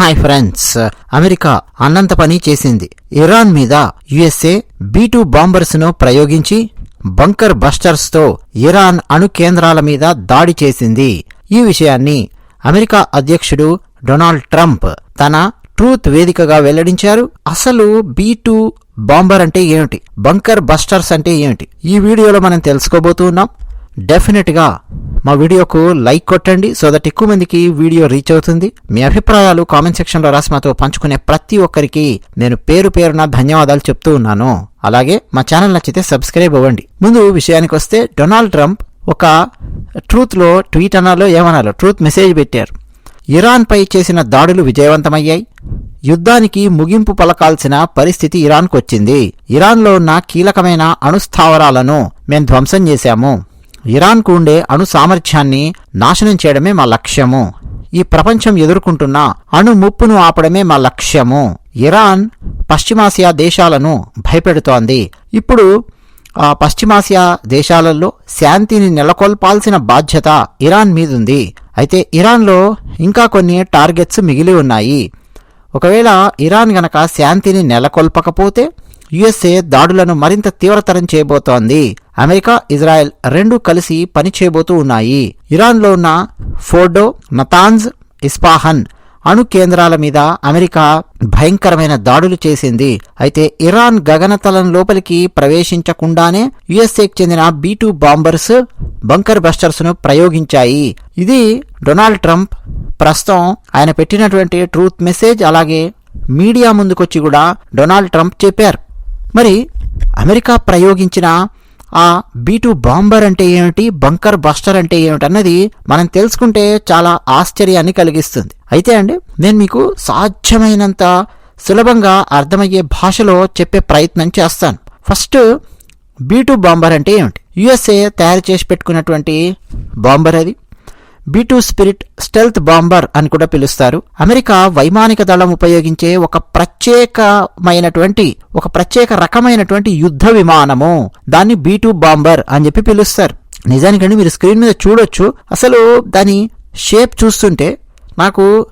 Hi friends. America అన్నంత పని చేసింది. ఇరాన్ మీద యుఎస్ఏ బీ టూ బాంబర్స్ను ప్రయోగించి బంకర్ బస్టర్స్తో ఇరాన్ అణు కేంద్రాల మీద దాడి చేసింది. ఈ విషయాన్ని అమెరికా అధ్యక్షుడు డొనాల్డ్ ట్రంప్ తన ట్రూత్ వేదికగా వెల్లడించారు. అసలు బీ టూ బాంబర్ అంటే ఏమిటి? బంకర్ బస్టర్స్ అంటే ఏమిటి? ఈ వీడియోలో మనం తెలుసుకోబోతున్నాం డెఫినెట్గా మా వీడియోకు లైక్ కొట్టండి సో దట్ ఎక్కువ మందికి వీడియో రీచ్ అవుతుంది. మీ అభిప్రాయాలు కామెంట్ సెక్షన్లో రాసి మాతో పంచుకునే ప్రతి ఒక్కరికి నేను పేరు పేరున ధన్యవాదాలు చెప్తూ ఉన్నాను. అలాగే మా ఛానల్ నచ్చితే సబ్స్క్రైబ్ అవ్వండి. ముందు విషయానికి వస్తే డొనాల్డ్ ట్రంప్ ఒక ట్రూత్లో ట్వీట్ అనాలో ఏమనాలో ట్రూత్ మెసేజ్ పెట్టారు. ఇరాన్పై చేసిన దాడులు విజయవంతమయ్యాయి. యుద్ధానికి ముగింపు పలకాల్సిన పరిస్థితి ఇరాన్కు వచ్చింది. ఇరాన్లో ఉన్న కీలకమైన అణుస్థావరాలను మేం ధ్వంసం చేశాము. ఇరాన్కు ఉండే అణు సామర్థ్యాన్ని నాశనం చేయడమే మా లక్ష్యము. ఈ ప్రపంచం ఎదుర్కొంటున్న అణు ముప్పును ఆపడమే మా లక్ష్యము. ఇరాన్ పశ్చిమాసియా దేశాలను భయపెడుతోంది. ఇప్పుడు ఆ పశ్చిమాసియా దేశాలలో శాంతిని నెలకొల్పాల్సిన బాధ్యత ఇరాన్ మీదుంది. అయితే ఇరాన్లో ఇంకా కొన్ని టార్గెట్స్ మిగిలి ఉన్నాయి. ఒకవేళ ఇరాన్ గనక శాంతిని నెలకొల్పకపోతే యుఎస్ఏ దాడులను మరింత తీవ్రతరం చేయబోతోంది. అమెరికా ఇజ్రాయెల్ రెండూ కలిసి పని చేయబోతూ ఉన్నాయి. ఇరాన్లో ఉన్న ఫోర్డో నతాన్జ్ ఇస్పాహన్ అణు కేంద్రాల మీద అమెరికా భయంకరమైన దాడులు చేసింది. అయితే ఇరాన్ గగనతలం లోపలికి ప్రవేశించకుండానే యుఎస్ఏకి చెందిన బీ టూ బాంబర్స్ బంకర్ బస్టర్స్ను ప్రయోగించాయి. ఇది డొనాల్డ్ ట్రంప్ ప్రస్తుతం ఆయన పెట్టినటువంటి ట్రూత్ మెసేజ్ అలాగే మీడియా ముందుకొచ్చి కూడా డొనాల్డ్ ట్రంప్ చెప్పారు. మరి అమెరికా ప్రయోగించిన ఆ బీ టూ బాంబర్ అంటే ఏమిటి? బంకర్ బస్టర్ అంటే ఏమిటి అన్నది మనం తెలుసుకుంటే చాలా ఆశ్చర్యాన్ని కలిగిస్తుంది. అయితే అండి నేను మీకు సాధ్యమైనంత సులభంగా అర్థమయ్యే భాషలో చెప్పే ప్రయత్నం చేస్తాను. ఫస్ట్ బీ టూ బాంబర్ అంటే ఏమిటి? యుఎస్ఏ తయారు చేసి పెట్టుకున్నటువంటి బాంబర్ అది. B two spirit stealth bomber అని కూడా పిలుస్తారు. అమెరికా వైమానిక దళం ఉపయోగించే ఒక ప్రత్యేకమైనటువంటి ఒక ప్రత్యేక రకమైనటువంటి యుద్ధ విమానము. దాన్ని బీ టూ బాంబర్ అని చెప్పి పిలుస్తారు. నిజానికండి మీరు స్క్రీన్ మీద చూడొచ్చు. అసలు దాని షేప్ చూస్తుంటే నాకు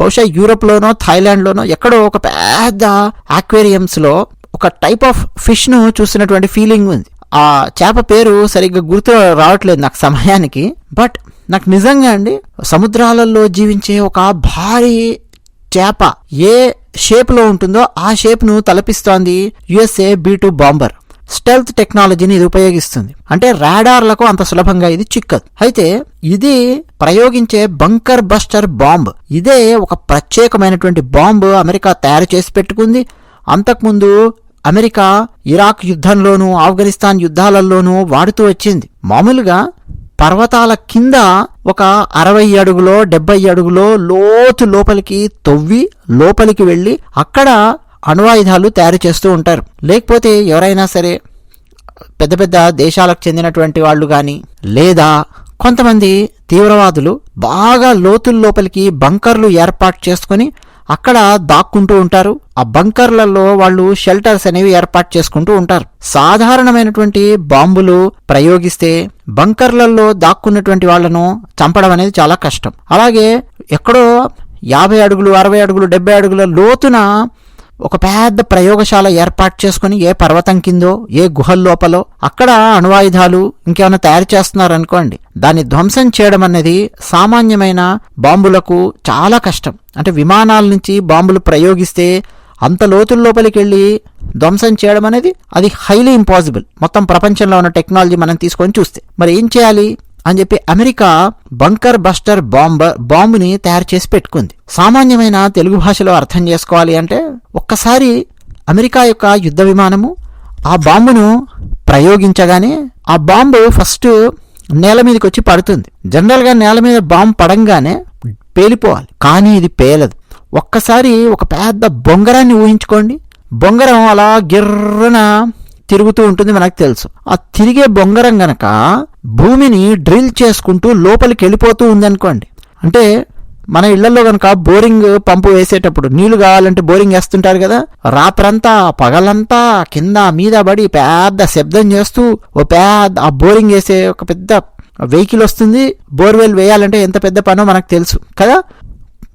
బహుశా యూరోప్లోనో థాయిలాండ్లోనో ఎక్కడో ఒక పెద్ద ఆక్వేరియంస్లో ఒక టైప్ ఆఫ్ ఫిష్ను చూసినటువంటి ఫీలింగ్ ఉంది. ఆ చేప పేరు సరిగ్గా గుర్తు రావట్లేదు నాకు సమయానికి బట్ నాకు నిజంగా అండి సముద్రాలలో జీవించే ఒక భారీ చేప ఏ షేప్లో ఉంటుందో ఆ షేప్ను తలపిస్తోంది USA B two bomber. Stealth టెక్నాలజీని ఇది ఉపయోగిస్తుంది. అంటే రాడార్లకు అంత సులభంగా ఇది చిక్కదు. అయితే ఇది ప్రయోగించే బంకర్ బస్టర్ బాంబ్. ఇదే ఒక ప్రత్యేకమైనటువంటి బాంబు అమెరికా తయారు చేసి పెట్టుకుంది. అంతకుముందు అమెరికా ఇరాక్ యుద్ధంలోనూ ఆఫ్ఘనిస్తాన్ యుద్ధాలలోనూ వాడుతూ వచ్చింది. మామూలుగా పర్వతాల కింద ఒక అరవై అడుగులో డెబ్బై అడుగులో లోతు లోపలికి తవ్వి లోపలికి వెళ్ళి అక్కడ అణువాయుధాలు తయారు చేస్తూ ఉంటారు. లేకపోతే ఎవరైనా సరే పెద్ద పెద్ద దేశాలకు చెందినటువంటి వాళ్ళు కానీ లేదా కొంతమంది తీవ్రవాదులు బాగా లోతుల లోపలికి బంకర్లు ఏర్పాటు చేసుకొని అక్కడ దాక్కుంటూ ఉంటారు. ఆ బంకర్లలో వాళ్ళు షెల్టర్స్ అనేవి ఏర్పాటు చేసుకుంటూ ఉంటారు. సాధారణమైనటువంటి బాంబులు ప్రయోగిస్తే బంకర్లలో దాక్కున్నటువంటి వాళ్ళను చంపడం అనేది చాలా కష్టం. అలాగే ఎక్కడో యాభై అడుగులు అరవై అడుగులు డెబ్బై అడుగుల లోతున ఒక పెద్ద ప్రయోగశాల ఏర్పాటు చేసుకుని ఏ పర్వతం కిందో ఏ గుహల లోపలో అక్కడ అణువాయుధాలు ఇంకేమైనా తయారు చేస్తున్నారనుకోండి దాన్ని ధ్వంసం చేయడం అనేది సామాన్యమైన బాంబులకు చాలా కష్టం. అంటే విమానాల నుంచి బాంబులు ప్రయోగిస్తే అంత లోతుల లోపలికి వెళ్ళి ధ్వంసం చేయడం అనేది అది హైలీ ఇంపాసిబుల్ మొత్తం ప్రపంచంలో ఉన్న టెక్నాలజీ మనం తీసుకొని చూస్తే. మరి ఏం చేయాలి? అని చెప్పి అమెరికా బంకర్ బస్టర్ బాంబ బాంబుని తయారు చేసి పెట్టుకుంది. సామాన్యమైన తెలుగు భాషలో అర్థం చేసుకోవాలి అంటే ఒక్కసారి అమెరికా యొక్క యుద్ధ విమానము ఆ బాంబును ప్రయోగించగానే ఆ బాంబు ఫస్ట్ నేల మీదకి వచ్చి పడుతుంది. జనరల్గా నేల మీద బాంబు పడంగానే పేలిపోవాలి. కానీ ఇది పేలదు. ఒక్కసారి ఒక పెద్ద బొంగరాన్ని ఊహించుకోండి. బొంగరం అలా గిర్రన తిరుగుతూ ఉంటుంది మనకు తెలుసు. ఆ తిరిగే బొంగరం గనక భూమిని డ్రిల్ చేసుకుంటూ లోపలికి వెళ్ళిపోతూ ఉందనుకోండి. అంటే మన ఇళ్ళలో కనుక బోరింగ్ పంపు వేసేటప్పుడు నీళ్ళు కావాలంటే బోరింగ్ వేస్తుంటారు కదా రాత్రంతా పగలంతా కింద మీద పడి పెద్ద శబ్దం చేస్తూ ఓ పెద్ద ఆ బోరింగ్ వేసే ఒక పెద్ద వెహికల్ వస్తుంది. బోర్వెల్ వేయాలంటే ఎంత పెద్ద పనో మనకు తెలుసు కదా.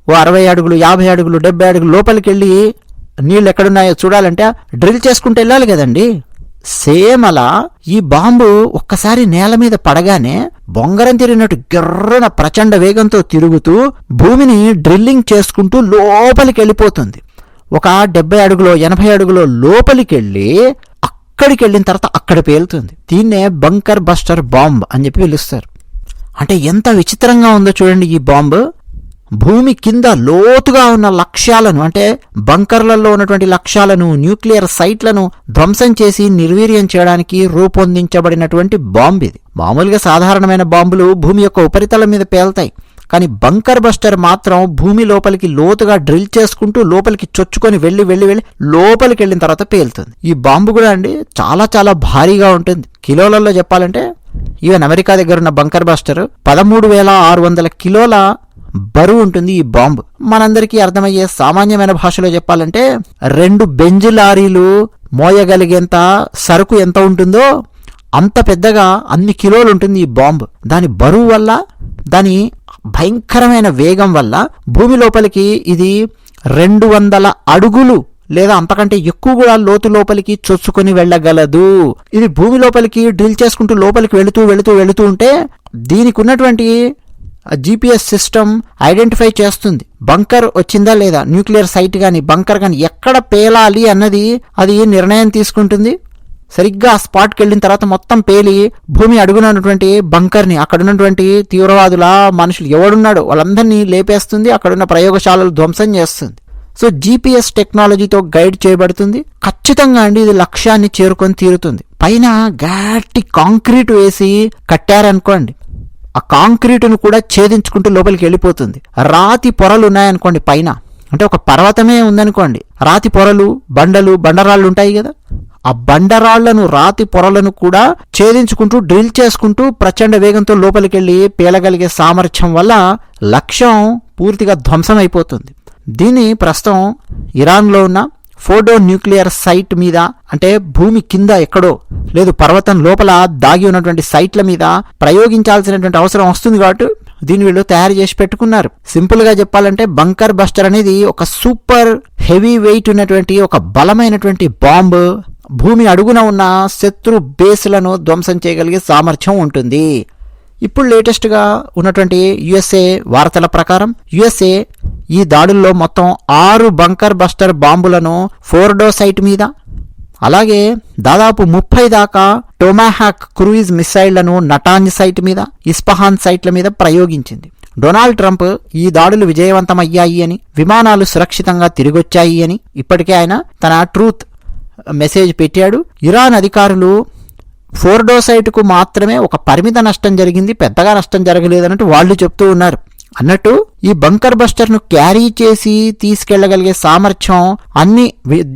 ఓ అరవై అడుగులు యాభై అడుగులు డెబ్బై అడుగులు లోపలికి వెళ్ళి నీళ్ళు ఎక్కడున్నాయో చూడాలంటే డ్రిల్ చేసుకుంటూ వెళ్ళాలి కదండి. సేమ్ అలా ఈ బాంబు ఒక్కసారి నేల మీద పడగానే బొంగరం తిరిగినట్టు గిర్రన ప్రచండ వేగంతో తిరుగుతూ భూమిని డ్రిల్లింగ్ చేసుకుంటూ లోపలికి వెళ్ళిపోతుంది. ఒక డెబ్బై అడుగులో ఎనభై అడుగులో లోపలికి వెళ్ళి అక్కడికి వెళ్ళిన తర్వాత అక్కడ పేలుతుంది. దీన్నే బంకర్ బస్టర్ బాంబ్ అని చెప్పి పిలుస్తారు. అంటే ఎంత విచిత్రంగా ఉందో చూడండి ఈ బాంబు. భూమి కింద లోతుగా ఉన్న లక్ష్యాలను అంటే బంకర్లలో ఉన్నటువంటి లక్ష్యాలను న్యూక్లియర్ సైట్లను ధ్వంసం చేసి నిర్వీర్యం చేయడానికి రూపొందించబడినటువంటి బాంబు ఇది. మామూలుగా సాధారణమైన బాంబులు భూమి యొక్క ఉపరితలం మీద పేల్తాయి. కానీ బంకర్ బస్టర్ మాత్రం భూమి లోపలికి లోతుగా డ్రిల్ చేసుకుంటూ లోపలికి చొచ్చుకొని వెళ్ళి వెళ్ళి వెళ్ళి లోపలికి వెళ్ళిన తర్వాత పేలుతుంది. ఈ బాంబు కూడా అండి చాలా చాలా భారీగా ఉంటుంది. కిలోలలో చెప్పాలంటే ఈవెన్ అమెరికా దగ్గర ఉన్న బంకర్ బస్టర్ పదమూడు వేల ఆరు వందల కిలోల బరువు ఉంటుంది ఈ బాంబు. మనందరికీ అర్థమయ్యే సామాన్యమైన భాషలో చెప్పాలంటే రెండు బెంజ్ లారీలు మోయగలిగేంత సరుకు ఎంత ఉంటుందో అంత పెద్దగా అన్ని కిలోలు ఉంటుంది ఈ బాంబు. దాని బరువు వల్ల దాని భయంకరమైన వేగం వల్ల భూమి లోపలికి ఇది రెండు వందల అడుగులు లేదా అంతకంటే ఎక్కువ కూడా లోతు లోపలికి చొచ్చుకొని వెళ్ళగలదు. ఇది భూమి లోపలికి డ్రిల్ చేసుకుంటూ లోపలికి వెళుతూ వెళుతూ వెళుతూ ఉంటే దీనికి ఉన్నటువంటి జీపీఎస్ సిస్టమ్ ఐడెంటిఫై చేస్తుంది. బంకర్ వచ్చిందా లేదా? న్యూక్లియర్ సైట్ కానీ బంకర్ కానీ ఎక్కడ పేలాలి అన్నది అది నిర్ణయం తీసుకుంటుంది. సరిగ్గా ఆ స్పాట్కి వెళ్ళిన తర్వాత మొత్తం పేలి భూమి అడుగున ఉన్నటువంటి బంకర్ని అక్కడ ఉన్నటువంటి తీవ్రవాదుల మనుషులు ఎవడున్నాడో వాళ్ళందరినీ లేపేస్తుంది అక్కడున్న ప్రయోగశాలలు ధ్వంసం చేస్తుంది. సో జీపీఎస్ టెక్నాలజీతో గైడ్ చేయబడుతుంది. ఖచ్చితంగా అండి ఇది లక్ష్యాన్ని చేరుకొని తీరుతుంది. పైన గట్టి కాంక్రీట్ వేసి కట్టారనుకోండి. ఆ కాంక్రీటును కూడా ఛేదించుకుంటూ లోపలికి వెళ్ళిపోతుంది. రాతి పొరలు ఉన్నాయనుకోండి పైన. అంటే ఒక పర్వతమే ఉందనుకోండి. రాతి పొరలు బండలు బండరాళ్ళు ఉంటాయి కదా. ఆ బండరాళ్ళను రాతి పొరలను కూడా ఛేదించుకుంటూ డ్రిల్ చేసుకుంటూ ప్రచండ వేగంతో లోపలికి వెళ్ళి పేలగలిగే సామర్థ్యం వల్ల లక్ష్యం పూర్తిగా ధ్వంసం అయిపోతుంది దీన్ని ప్రస్తుతం ఇరాన్లో ఉన్న ఫోటో న్యూక్లియర్ సైట్ మీద అంటే భూమి కింద ఎక్కడో లేదు పర్వతం లోపల దాగి ఉన్నటువంటి సైట్ల మీద ప్రయోగించాల్సినటువంటి అవసరం వస్తుంది కాబట్టి దీన్ని వీళ్ళు తయారు చేసి పెట్టుకున్నారు. సింపుల్గా చెప్పాలంటే బంకర్ బస్టర్ అనేది ఒక సూపర్ హెవీ వెయిట్ ఉన్నటువంటి ఒక బలమైనటువంటి బాంబు భూమి అడుగున ఉన్న శత్రు బేస్లను ధ్వంసం చేయగలిగే సామర్థ్యం ఉంటుంది. ఇప్పుడు లేటెస్ట్గా ఉన్నటువంటి యుఎస్ఏ వార్తల ప్రకారం యుఎస్ఏ ఈ దాడుల్లో మొత్తం ఆరు బంకర్ బస్టర్ బాంబులను ఫోర్డో సైట్ మీద అలాగే దాదాపు ముప్పై దాకా టొమాహాక్ క్రూయిజ్ మిసైళ్ళను నటాంజ్ సైట్ మీద ఇస్పహాన్ సైట్ల మీద ప్రయోగించింది. డొనాల్డ్ ట్రంప్ ఈ దాడులు విజయవంతమయ్యాయి అని విమానాలు సురక్షితంగా తిరిగొచ్చాయి అని ఇప్పటికే ఆయన తన ట్రూత్ మెసేజ్ పెట్టాడు. ఇరాన్ అధికారులు ఫోర్డో సైట్కు మాత్రమే ఒక పరిమిత నష్టం జరిగింది పెద్దగా నష్టం జరగలేదన్నట్టు వాళ్ళు చెప్తూ ఉన్నారు. అన్నట్టు ఈ బంకర్ బస్టర్ను క్యారీ చేసి తీసుకెళ్ళగలిగే సామర్థ్యం అన్ని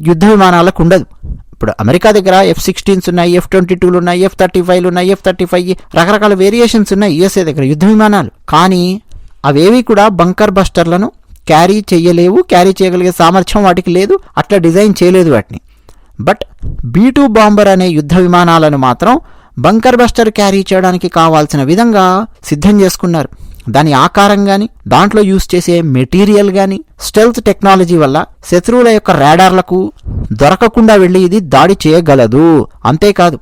యుద్ధ విమానాలకు ఉండదు. ఇప్పుడు అమెరికా దగ్గర ఎఫ్ సిక్స్టీన్స్ ఉన్నాయి ఎఫ్ ట్వంటీ టూలు ఉన్నాయి ఎఫ్ థర్టీ ఫైవ్లు ఉన్నాయి ఎఫ్ థర్టీ ఫైవ్ రకరకాల వేరియేషన్స్ ఉన్నాయి యుఎస్ఏ దగ్గర యుద్ధ విమానాలు. కానీ అవేవి కూడా బంకర్ బస్టర్లను క్యారీ చేయలేవు క్యారీ చేయగలిగే సామర్థ్యం వాటికి లేదు అట్లా డిజైన్ చేయలేదు వాటిని. బట్ బీ టూ బాంబర్ అనే యుద్ధ విమానాలను మాత్రం బంకర్ బస్టర్ క్యారీ చేయడానికి కావాల్సిన విధంగా సిద్ధం చేసుకున్నారు. దాని ఆకారం గాని దాంట్లో యూజ్ చేసే మెటీరియల్ గాని స్టెల్త్ టెక్నాలజీ వల్ల శత్రువుల యొక్క రాడార్లకు దొరకకుండా వెళ్ళి ఇది దాడి చేయగలదు. అంతేకాదు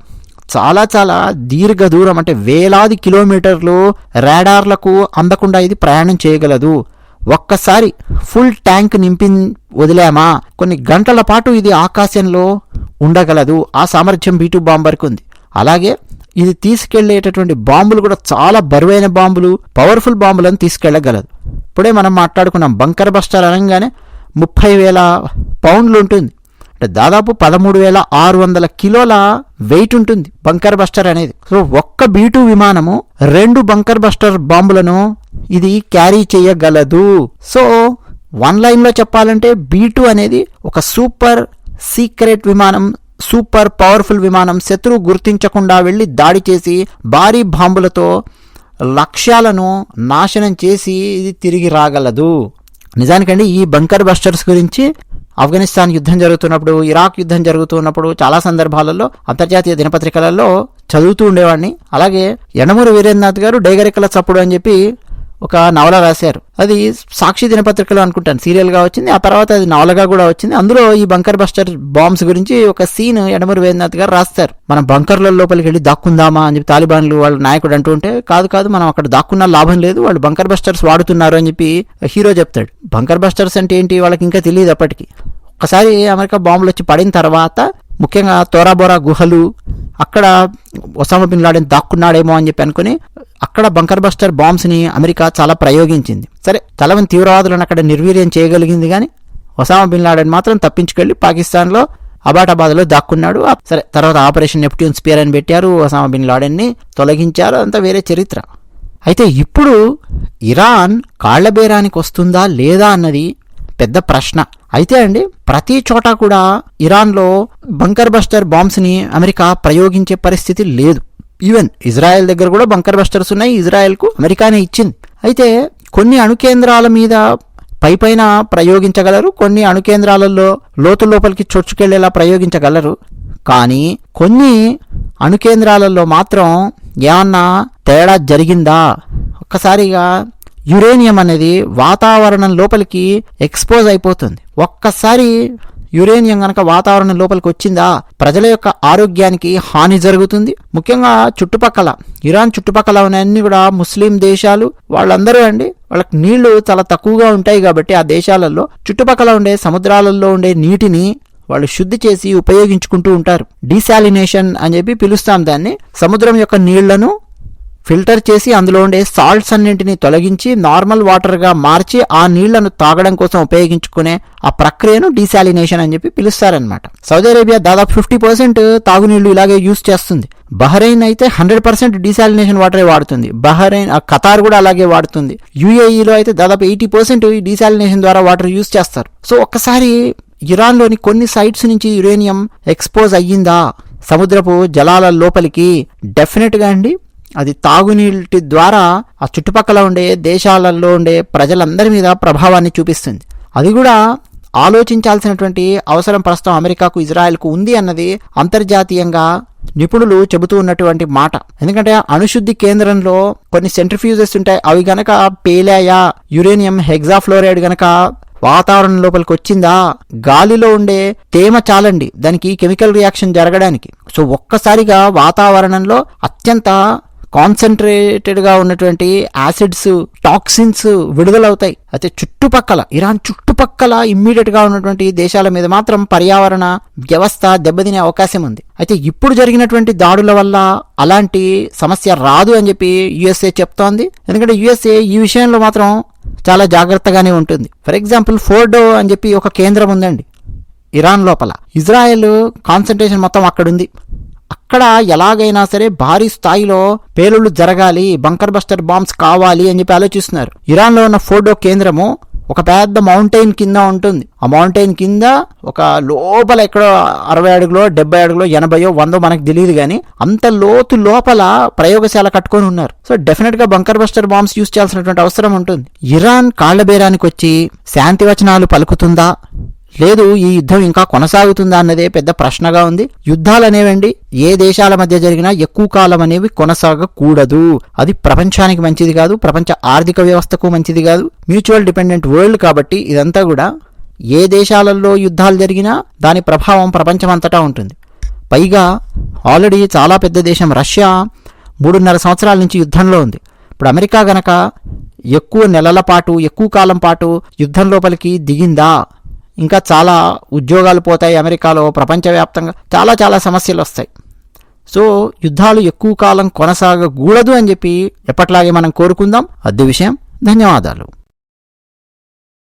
చాలా చాలా దీర్ఘ దూరం అంటే వేలాది కిలోమీటర్లు రాడార్లకు అందకుండా ఇది ప్రయాణం చేయగలదు. ఒక్కసారి ఫుల్ ట్యాంక్ నింపి వదిలామా? కొన్ని గంటల పాటు ఇది ఆకాశంలో ఉండగలదు. ఆ సామర్థ్యం బీటూ బాంబర్కి ఉంది. అలాగే ఇది తీసుకెళ్ళేటటువంటి బాంబులు కూడా చాలా బరువైన బాంబులు పవర్ఫుల్ బాంబులను తీసుకెళ్ళగలదు. ఇప్పుడే మనం మాట్లాడుకున్నాం బంకర్ బస్టర్ అనగానే ముప్పై వేల పౌండ్లు ఉంటుంది. అంటే దాదాపు పదమూడు వేల ఆరు వందల కిలోల వెయిట్ ఉంటుంది బంకర్ బస్టర్ అనేది. సో ఒక్క బీటు విమానము రెండు బంకర్ బస్టర్ బాంబులను ఇది క్యారీ చేయగలదు. సో వన్ లైన్లో చెప్పాలంటే బీటు అనేది ఒక సూపర్ సీక్రెట్ విమానం సూపర్ పవర్ఫుల్ విమానం శత్రువు గుర్తించకుండా వెళ్ళి దాడి చేసి భారీ బాంబులతో లక్ష్యాలను నాశనం చేసి ఇది తిరిగి రాగలదు. నిజానికండి ఈ బంకర్ బస్టర్స్ గురించి ఆఫ్ఘనిస్తాన్ యుద్ధం జరుగుతున్నప్పుడు ఇరాక్ యుద్ధం జరుగుతున్నప్పుడు చాలా సందర్భాలలో అంతర్జాతీయ దినపత్రికలలో చదువుతూ ఉండేవాడిని. అలాగే యనమూరి వీరేంద్రనాథ్ గారు డేగరికల చప్పుడు అని చెప్పి ఒక నవల రాశారు. అది సాక్షి దినపత్రికలో అనుకుంటాను. సీరియల్గా వచ్చింది. ఆ తర్వాత అది నవలగా కూడా వచ్చింది. అందులో ఈ బంకర్ బస్టర్ బాంబ్స్ గురించి ఒక సీన్ ఎడమూరి వేదనాథ్ గారు రాస్తారు. మనం బంకర్ల లోపలికి వెళ్ళి దాక్కుందామా అని చెప్పి తాలిబాన్లు వాళ్ళ నాయకుడు అంటూ ఉంటే కాదు కాదు మనం అక్కడ దాక్కున్నా లాభం లేదు. వాళ్ళు బంకర్ బస్టర్స్ వాడుతున్నారు అని చెప్పి హీరో చెప్తాడు. బంకర్ బస్టర్స్ అంటే ఏంటి? వాళ్ళకి ఇంకా తెలియదు అప్పటికి. ఒకసారి అమెరికా బాంబులు వచ్చి పడిన తర్వాత ముఖ్యంగా తోరాబోరా గుహలు అక్కడ ఒసామా బిన్ లాడెన్ దాక్కున్నాడేమో అని చెప్పి అనుకుని అక్కడ బంకర్ బస్టర్ బాంబ్స్ని అమెరికా చాలా ప్రయోగించింది. సరే తలవని తీవ్రవాదులను అక్కడ నిర్వీర్యం చేయగలిగింది కానీ ఒసామా బిన్ లాడెన్ మాత్రం తప్పించుకెళ్ళి పాకిస్తాన్లో అబాటాబాద్లో దాక్కున్నాడు. సరే తర్వాత ఆపరేషన్ నెప్ట్యూన్ స్పియర్ అని పెట్టారు. ఒసామా బిన్ లాడెన్ని తొలగించారు. అంతా వేరే చరిత్ర. అయితే ఇప్పుడు ఇరాన్ కాళ్ళబేరానికి వస్తుందా లేదా అన్నది పెద్ద ప్రశ్న. అయితే అండి ప్రతి చోట కూడా ఇరాన్లో బంకర్ బస్టర్ బాంబ్స్ని అమెరికా ప్రయోగించే పరిస్థితి లేదు. ఈవెన్ ఇజ్రాయెల్ దగ్గర కూడా బంకర్ బస్టర్స్ ఉన్నాయి ఇజ్రాయెల్కు అమెరికానే ఇచ్చింది. అయితే కొన్ని అణుకేంద్రాల మీద పై పైన ప్రయోగించగలరు కొన్ని అణుకేంద్రాలలో లోతు లోపలికి చొచ్చుకెళ్ళేలా ప్రయోగించగలరు. కానీ కొన్ని అణుకేంద్రాలలో మాత్రం ఏమన్నా తేడా జరిగిందా? ఒక్కసారిగా యురేనియం అనేది వాతావరణం లోపలికి ఎక్స్పోజ్ అయిపోతుంది. ఒక్కసారి యురేనియం గనక వాతావరణం లోపలికి వచ్చిందా ప్రజల యొక్క ఆరోగ్యానికి హాని జరుగుతుంది. ముఖ్యంగా చుట్టుపక్కల ఇరాన్ చుట్టుపక్కల ఉన్నన్ని కూడా ముస్లిం దేశాలు వాళ్ళందరూ అండి వాళ్ళకి నీళ్ళు చాలా తక్కువగా ఉంటాయి కాబట్టి ఆ దేశాలలో చుట్టుపక్కల ఉండే సముద్రాలలో ఉండే నీటిని వాళ్ళు శుద్ధి చేసి ఉపయోగించుకుంటూ ఉంటారు. డీసాలినేషన్ అని చెప్పి పిలుస్తాం దాన్ని. సముద్రం యొక్క నీళ్ళను ఫిల్టర్ చేసి అందులో ఉండే సాల్ట్స్ అన్నింటినీ తొలగించి నార్మల్ వాటర్గా మార్చి ఆ నీళ్ళను తాగడం కోసం ఉపయోగించుకునే ఆ ప్రక్రియను డీసాలినేషన్ అని చెప్పి పిలుస్తారనమాట సౌదీ అరేబియా దాదాపు ఫిఫ్టీ పర్సెంట్ తాగునీళ్ళు ఇలాగే యూజ్ చేస్తుంది. బహ్రెయిన్ అయితే హండ్రెడ్ పర్సెంట్ డీసాలినేషన్ వాటరే వాడుతుంది. బహ్రెయిన్ ఆ ఖతార్ కూడా అలాగే వాడుతుంది. యుఏఈలో అయితే దాదాపు ఎయిటీ పర్సెంట్ డీసాలినేషన్ ద్వారా వాటర్ యూజ్ చేస్తారు. సో ఒక్కసారి ఇరాన్లోని కొన్ని సైట్స్ నుంచి యురేనియం ఎక్స్పోజ్ అయ్యిందా? సముద్రపు జలాల లోపలికి? డెఫినెట్గా అండి. అది తాగునీటి ద్వారా ఆ చుట్టుపక్కల ఉండే దేశాలలో ఉండే ప్రజలందరి మీద ప్రభావాన్ని చూపిస్తుంది. అది కూడా ఆలోచించాల్సినటువంటి అవసరం ప్రస్తుతం అమెరికాకు ఇజ్రాయెల్కు ఉంది అన్నది అంతర్జాతీయంగా నిపుణులు చెబుతూ ఉన్నటువంటి మాట. ఎందుకంటే అణుశుద్ధి కేంద్రంలో కొన్ని సెంట్రిఫ్యూజెస్ ఉంటాయి. అవి గనక పేలాయా యురేనియం హెగ్జాఫ్లోరైడ్ గనక వాతావరణం లోపలికి వచ్చిందా? గాలిలో ఉండే తేమ చాలండి. దానికి కెమికల్ రియాక్షన్ జరగడానికి. సో ఒక్కసారిగా వాతావరణంలో అత్యంత కాన్సన్ట్రేటెడ్గా ఉన్నటువంటి యాసిడ్స్ టాక్సిన్స్ విడుదలవుతాయి. అయితే చుట్టుపక్కల ఇరాన్ చుట్టుపక్కల ఇమ్మీడియట్గా ఉన్నటువంటి దేశాల మీద మాత్రం పర్యావరణ వ్యవస్థ దెబ్బతినే అవకాశం ఉంది. అయితే ఇప్పుడు జరిగినటువంటి దాడుల వల్ల అలాంటి సమస్య రాదు అని చెప్పి యుఎస్ఏ చెప్తోంది. ఎందుకంటే యుఎస్ఏ ఈ విషయంలో మాత్రం చాలా జాగ్రత్తగానే ఉంటుంది. ఫర్ ఎగ్జాంపుల్ ఫోర్డో అని చెప్పి ఒక కేంద్రం ఉందండి. ఇరాన్ లోపల. ఇజ్రాయెల్ కాన్సన్ట్రేషన్ మొత్తం అక్కడ ఉంది అక్కడ ఎలాగైనా సరే భారీ స్థాయిలో పేలుళ్ళు జరగాలి బంకర్ బస్టర్ బాంబ్స్ కావాలి అని చెప్పి ఆలోచిస్తున్నారు. ఇరాన్లో ఉన్న ఫోటో కేంద్రము ఒక పెద్ద మౌంటైన్ కింద ఉంటుంది. ఆ మౌంటైన్ కింద ఒక లోపల ఎక్కడో అరవై అడుగులో డెబ్బై అడుగులో ఎనభయో వందో మనకు తెలియదు కానీ అంత లోతు లోపల ప్రయోగశాల కట్టుకొని ఉన్నారు. సో డెఫినెట్గా బంకర్ బస్టర్ బాంబ్స్ యూస్ చేయాల్సినటువంటి అవసరం ఉంటుంది. ఇరాన్ కాళ్ళబేరానికి వచ్చి శాంతి వచనాలు పలుకుతుందా? లేదు ఈ యుద్ధం ఇంకా కొనసాగుతుందా అన్నదే పెద్ద ప్రశ్నగా ఉంది. యుద్ధాలు అనేవండి ఏ దేశాల మధ్య జరిగినా ఎక్కువ కాలం అనేవి కొనసాగకూడదు. అది ప్రపంచానికి మంచిది కాదు ప్రపంచ ఆర్థిక వ్యవస్థకు మంచిది కాదు మ్యూచువల్ డిపెండెంట్ వరల్డ్ కాబట్టి ఇదంతా కూడా ఏ దేశాలలో యుద్ధాలు జరిగినా దాని ప్రభావం ప్రపంచమంతటా ఉంటుంది. పైగా ఆల్రెడీ చాలా పెద్ద దేశం రష్యా మూడున్నర సంవత్సరాల నుంచి యుద్ధంలో ఉంది. ఇప్పుడు అమెరికా గనక ఎక్కువ నెలల పాటు ఎక్కువ కాలం పాటు యుద్ధం లోపలికి దిగిందా? ఇంకా చాలా ఉద్యోగాలు పోతాయి అమెరికాలో ప్రపంచవ్యాప్తంగా. చాలా చాలా సమస్యలు వస్తాయి. సో యుద్ధాలు ఎక్కువ కాలం కొనసాగకూడదు అని చెప్పి ఎప్పట్లాగే మనం కోరుకుందాం. అద్దె విషయం. ధన్యవాదాలు.